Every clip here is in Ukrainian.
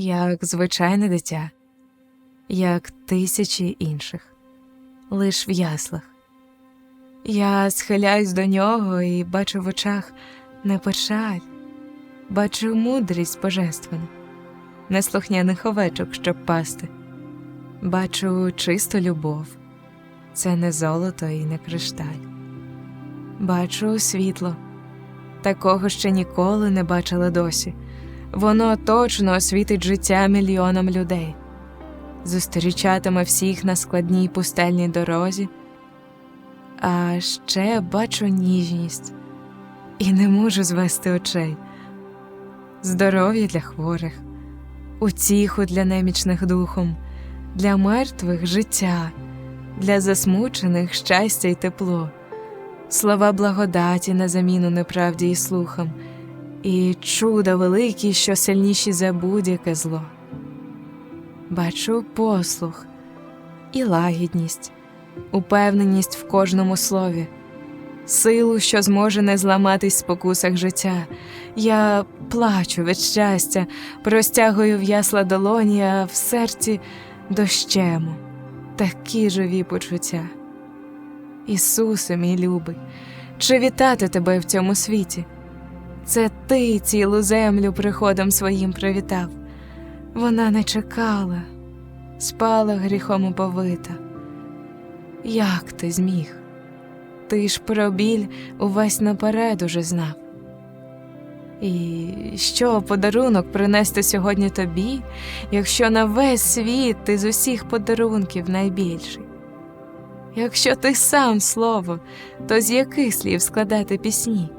як звичайне дитя, як тисячі інших, лиш в яслах. Я схиляюсь до нього і бачу в очах не печаль, бачу мудрість божественну, неслухняних овечок, щоб пасти, бачу чисту любов, це не золото і не кришталь. Бачу світло, такого ще ніколи не бачила досі. Воно точно освітить життя мільйонам людей, зустрічатиме всіх на складній пустельній дорозі. А ще бачу ніжність. І не можу звести очей, здоров'я для хворих, утіху для немічних духом, для мертвих життя, для засмучених щастя й тепло, слова благодаті на заміну неправді і слухам, і чуда великі, що сильніші за будь-яке зло. Бачу послух і лагідність упевненість в кожному слові, силу, що зможе не зламатись в спокусах життя. Я плачу від щастя, простягую в ясла долоні, а в серці дощему такі живі почуття. Ісусе, мій любий, чи вітати тебе в цьому світі? Це ти цілу землю приходом своїм привітав. Вона не чекала, спала гріхом оповита. Як ти зміг? Ти ж про біль увесь наперед уже знав. І що подарунок принести сьогодні тобі, якщо на весь світ ти з усіх подарунків найбільший? Якщо ти сам слово, то з яких слів складати пісні?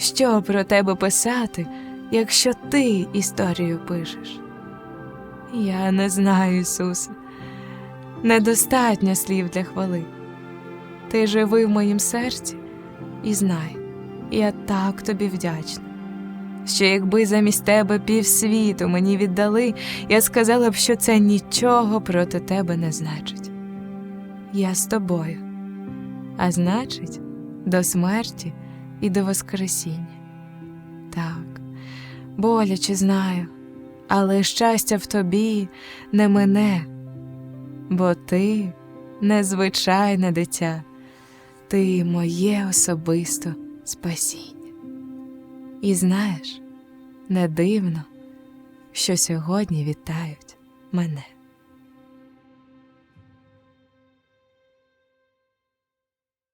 Що про тебе писати, якщо ти історію пишеш? Я не знаю, Ісусе недостатньо слів для хвали. Ти живий в моїм серці і знай, я так тобі вдячна. Що якби замість тебе півсвіту мені віддали, я сказала б, що це нічого проти тебе не значить. Я з тобою, а значить, до смерті і до Воскресіння. Так, боляче знаю, але щастя в тобі не мене бо ти незвичайне дитя, ти моє особисто спасіння. І знаєш, не дивно, що сьогодні вітають мене.